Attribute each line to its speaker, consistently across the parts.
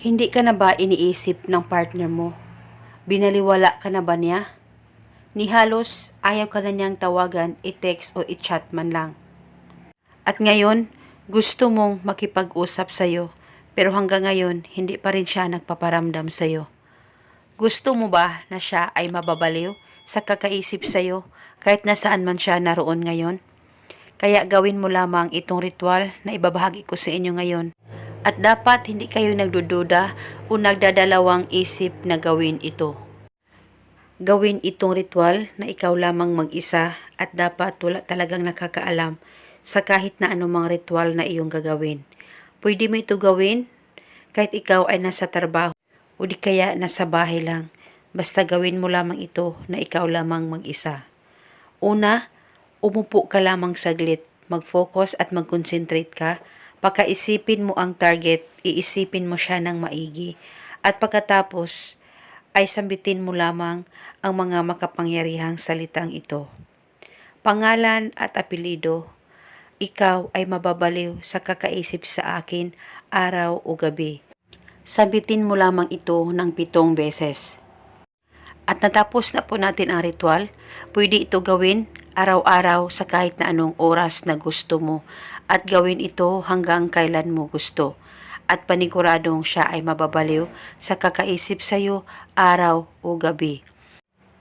Speaker 1: Hindi ka na ba iniisip ng partner mo? Binaliwala ka na ba niya? Ni halos ayaw ka na niyang tawagan, i-text o i-chat man lang. At ngayon, gusto mong makipag-usap sa'yo, pero hanggang ngayon, hindi pa rin siya nagpaparamdam sa'yo. Gusto mo ba na siya ay mababaliw sa kakaisip sa'yo kahit nasaan man siya naroon ngayon? Kaya gawin mo lamang itong ritual na ibabahagi ko sa inyo ngayon. At dapat hindi kayo nagdududa o nagdadalawang isip na gawin ito. Gawin itong ritual na ikaw lamang mag-isa at dapat wala talagang nakakaalam sa kahit na anumang ritual na iyong gagawin. Pwede mo ito gawin kahit ikaw ay nasa trabaho o di kaya nasa bahay lang. Basta gawin mo lamang ito na ikaw lamang mag-isa. Una, umupo ka lamang saglit, mag-focus at mag-concentrate ka. Pakaisipin mo ang target, iisipin mo siya ng maigi. At pagkatapos, ay sambitin mo lamang ang mga makapangyarihang salitang ito. Pangalan at apelido, ikaw ay mababaliw sa kakaisip sa akin araw o gabi. Sabitin mo lamang ito ng pitong beses. At natapos na po natin ang ritual, pwede ito gawin araw-araw sa kahit na anong oras na gusto mo at gawin ito hanggang kailan mo gusto. At paniguradong siya ay mababaliw sa kakaisip sa iyo araw o gabi.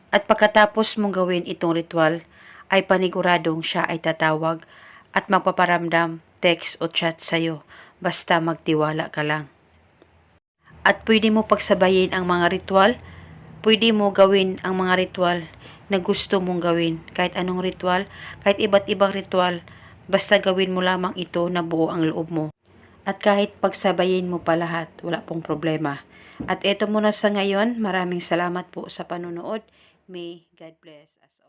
Speaker 1: At pagkatapos mong gawin itong ritual, ay paniguradong siya ay tatawag at magpaparamdam, text o chat sa iyo basta magtiwala ka lang. At pwede mo pagsabayin ang mga ritual, pwede mo gawin ang mga ritual na gusto mong gawin. Kahit anong ritual, kahit iba't ibang ritual, basta gawin mo lamang ito na buo ang loob mo. At kahit pagsabayin mo pa lahat, wala pong problema. At eto muna sa ngayon, maraming salamat po sa panonood. May God bless us all.